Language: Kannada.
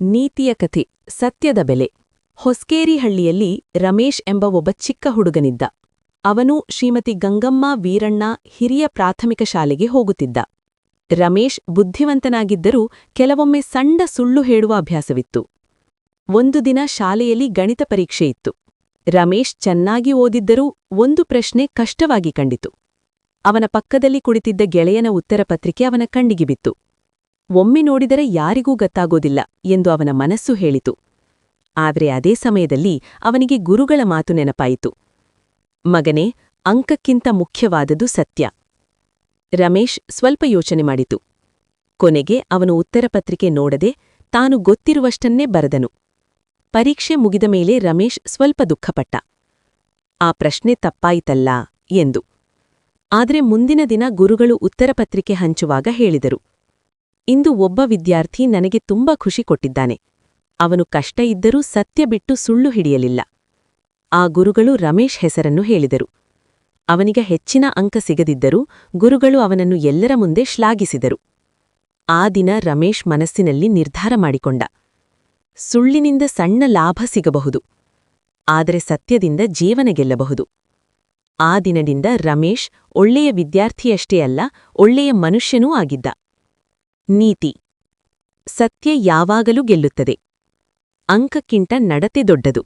ನೀತಿಯ ಕಥೆ, ಸತ್ಯದ ಬೆಲೆ. ಹೊಸ್ಕೇರಿಹಳ್ಳಿಯಲ್ಲಿ ರಮೇಶ್ ಎಂಬ ಒಬ್ಬ ಚಿಕ್ಕ ಹುಡುಗನಿದ್ದ. ಅವನು ಶ್ರೀಮತಿ ಗಂಗಮ್ಮ ವೀರಣ್ಣ ಹಿರಿಯ ಪ್ರಾಥಮಿಕ ಶಾಲೆಗೆ ಹೋಗುತ್ತಿದ್ದ. ರಮೇಶ್ ಬುದ್ಧಿವಂತನಾಗಿದ್ದರೂ ಕೆಲವೊಮ್ಮೆ ಸಣ್ಣ ಸುಳ್ಳು ಹೇಳುವ ಅಭ್ಯಾಸವಿತ್ತು. ಒಂದು ದಿನ ಶಾಲೆಯಲ್ಲಿ ಗಣಿತ ಪರೀಕ್ಷೆ ಇತ್ತು. ರಮೇಶ್ ಚೆನ್ನಾಗಿ ಓದಿದ್ದರೂ ಒಂದು ಪ್ರಶ್ನೆ ಕಷ್ಟವಾಗಿ ಕಂಡಿತು. ಅವನ ಪಕ್ಕದಲ್ಲಿ ಕುಳಿತಿದ್ದ ಗೆಳೆಯನ ಉತ್ತರ ಪತ್ರಿಕೆ ಅವನ ಕಣ್ಣಿಗೆ ಬಿತ್ತು. ಒಮ್ಮೆ ನೋಡಿದರೆ ಯಾರಿಗೂ ಗೊತ್ತಾಗೋದಿಲ್ಲ ಎಂದು ಅವನ ಮನಸ್ಸು ಹೇಳಿತು. ಆದರೆ ಅದೇ ಸಮಯದಲ್ಲಿ ಅವನಿಗೆ ಗುರುಗಳ ಮಾತು ನೆನಪಾಯಿತು. ಮಗನೇ, ಅಂಕಕ್ಕಿಂತ ಮುಖ್ಯವಾದದು ಸತ್ಯ. ರಮೇಶ್ ಸ್ವಲ್ಪ ಯೋಚನೆ ಮಾಡಿತು. ಕೊನೆಗೆ ಅವನು ಉತ್ತರ ಪತ್ರಿಕೆ ನೋಡದೆ ತಾನು ಗೊತ್ತಿರುವಷ್ಟನ್ನೇ ಬರೆದನು. ಪರೀಕ್ಷೆ ಮುಗಿದ ಮೇಲೆ ರಮೇಶ್ ಸ್ವಲ್ಪ ದುಃಖಪಟ್ಟ. ಆ ಪ್ರಶ್ನೆ ತಪ್ಪಾಯಿತಲ್ಲ ಎಂದು. ಆದರೆ ಮುಂದಿನ ದಿನ ಗುರುಗಳು ಉತ್ತರ ಪತ್ರಿಕೆ ಹಂಚುವಾಗ ಹೇಳಿದರು. ಇಂದು ಒಬ್ಬ ವಿದ್ಯಾರ್ಥಿ ನನಗೆ ತುಂಬಾ ಖುಷಿ ಕೊಟ್ಟಿದ್ದಾನೆ. ಅವನು ಕಷ್ಟ ಇದ್ದರೂ ಸತ್ಯ ಬಿಟ್ಟು ಸುಳ್ಳು ಹಿಡಿಯಲಿಲ್ಲ. ಆ ಗುರುಗಳು ರಮೇಶ್ ಹೆಸರನ್ನು ಹೇಳಿದರು. ಅವನಿಗೆ ಹೆಚ್ಚಿನ ಅಂಕ ಸಿಗದಿದ್ದರೂ ಗುರುಗಳು ಅವನನ್ನು ಎಲ್ಲರ ಮುಂದೆ ಶ್ಲಾಘಿಸಿದರು. ಆ ದಿನ ರಮೇಶ್ ಮನಸ್ಸಿನಲ್ಲಿ ನಿರ್ಧಾರ ಮಾಡಿಕೊಂಡ. ಸುಳ್ಳಿನಿಂದ ಸಣ್ಣ ಲಾಭ ಸಿಗಬಹುದು. ಆದರೆ ಸತ್ಯದಿಂದ ಜೀವನ ಗೆಲ್ಲಬಹುದು. ಆ ದಿನದಿಂದ ರಮೇಶ್ ಒಳ್ಳೆಯ ವಿದ್ಯಾರ್ಥಿಯಷ್ಟೇ ಅಲ್ಲ, ಒಳ್ಳೆಯ ಮನುಷ್ಯನೂ ಆಗಿದ್ದ. ನೀತಿ. ಸತ್ಯ ಯಾವಾಗಲೂ ಗೆಲ್ಲುತ್ತದೆ. ಅಂಕಕ್ಕಿಂತ ನಡತೆ ದೊಡ್ಡದು.